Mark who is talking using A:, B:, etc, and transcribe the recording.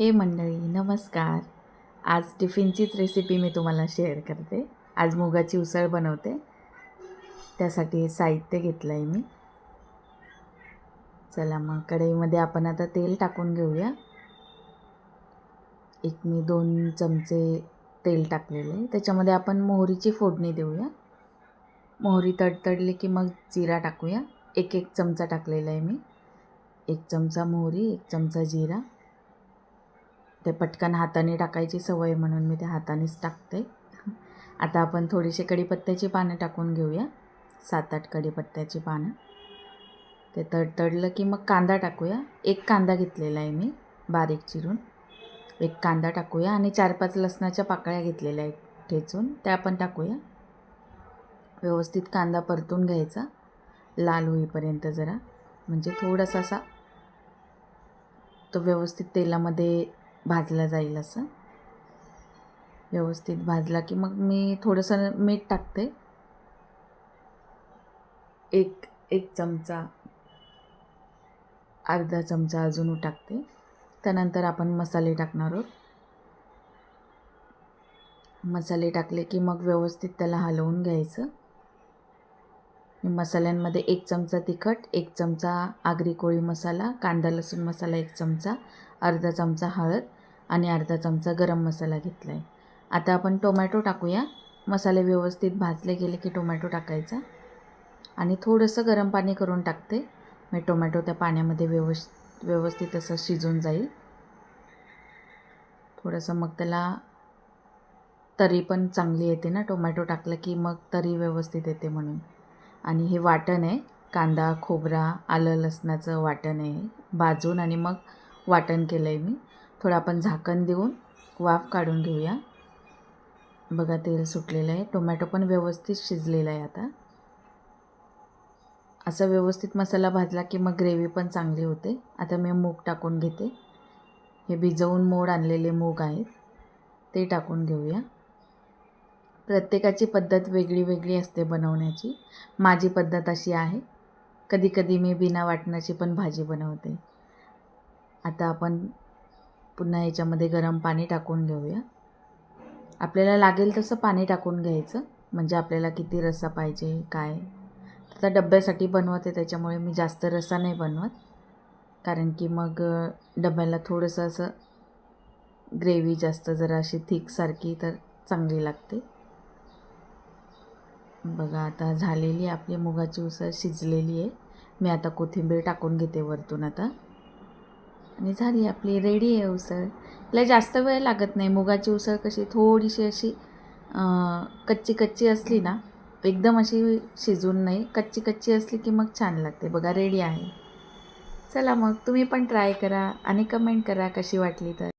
A: हे मंडळी नमस्कार. आज टिफिनचीच रेसिपी मी तुम्हाला शेअर करते. आज मुगाची उसळ बनवते. त्यासाठी हे साहित्य घेतलं आहे मी. चला मग कढईमध्ये आपण आता तेल टाकून घेऊया. एक मी दोन चमचे तेल टाकलेले आहे. त्याच्यामध्ये आपण मोहरीची फोडणी देऊया. मोहरी तडतडली की मग जिरा टाकूया. एक एक चमचा टाकलेला आहे मी. एक चमचा मोहरी एक चमचा जिरा. ते पटकन हाताने टाकायची सवय म्हणून मी ते हातानेच टाकते. आता आपण थोडीशी कढीपत्त्याची पानं टाकून घेऊया. सात आठ कढीपत्त्याची पानं. ते तडतडलं की मग कांदा टाकूया. एक कांदा घेतलेला आहे मी बारीक चिरून. एक कांदा टाकूया आणि चार पाच लसणाच्या पाकळ्या घेतलेल्या आहेत ठेचून. त्या पण टाकूया. व्यवस्थित कांदा परतून घ्यायचा. लाल होईपर्यंत जरा. म्हणजे थोडासा असा तो व्यवस्थित तेलामध्ये भाजला जाईल असं. व्यवस्थित भाजला की मग मी थोडंसं मीठ टाकते. एक एक चमचा अर्धा चमचा अजून टाकते. त्यानंतर आपण मसाले टाकणार आहोत. मसाले टाकले की मग व्यवस्थित त्याला हलवून घ्यायचं. मसाल्यांमध्ये एक चमचा तिखट एक चमचा आगरी कोळी मसाला कांदा लसूण मसाला एक चमचा अर्धा चमचा हळद आणि अर्धा चमचा गरम मसाला घेतला आहे आता आपण टोमॅटो टाकूया. मसाले व्यवस्थित भाजले गेले की टोमॅटो टाकायचा. आणि थोडंसं गरम पाणी करून टाकते. मग टोमॅटो त्या पाण्यामध्ये व्यवस् व्यवस्थित असं शिजून जाईल. थोडंसं मग त्याला तरी पण चांगली येते ना टोमॅटो टाकलं की मग तरी व्यवस्थित येते म्हणून. आणि हे वाटण आहे. कांदा खोबरा आलं लसणाचं वाटण आहे. भाजून आणि मग वाटण केलं आहे मी. थोडं आपण झाकण देऊन वाफ काढून घेऊया. बघा तेल सुटलेलं आहे. टोमॅटो पण व्यवस्थित शिजलेला आहे आता. असा व्यवस्थित मसाला भाजला की मग ग्रेव्ही पण चांगली होते. आता मी मूग टाकून घेते. हे भिजवून मोड आणलेले मूग आहेत. ते टाकून घेऊया. प्रत्येकाची पद्धत वेगळी वेगळी असते बनवण्याची. माझी पद्धत अशी आहे. कधी कधी मी बिना वाटणाची पण भाजी बनवते. आता आपण पुन्हा याच्यामध्ये गरम पाणी टाकून घेऊया. आपल्याला लागेल तसं पाणी टाकून घ्यायचं म्हणजे आपल्याला किती रस्सा पाहिजे काय? आता डब्यासाठी बनवते त्याच्यामुळे मी जास्त रस्सा नाही बनवत. कारण की मग डब्याला थोडंसं असं ग्रेव्ही जास्त जरा अशी थिकसारखी तर चांगली लागते. बघा आता झालेली आपली मुगाची उसळ शिजलेली आहे. मी आता कोथिंबीर टाकून घेते वरतून आता. आणि झाली आपली रेडी आहे उसळ. तिला जास्त वेळ लागत नाही. मुगाची उसळ कशी थोडीशी अशी कच्ची कच्ची असली ना एकदम अशी शिजून नाही. कच्ची कच्ची असली की मग छान लागते. बघा रेडी आहे. चला मग तुम्ही पण ट्राय करा आणि कमेंट करा कशी वाटली तर.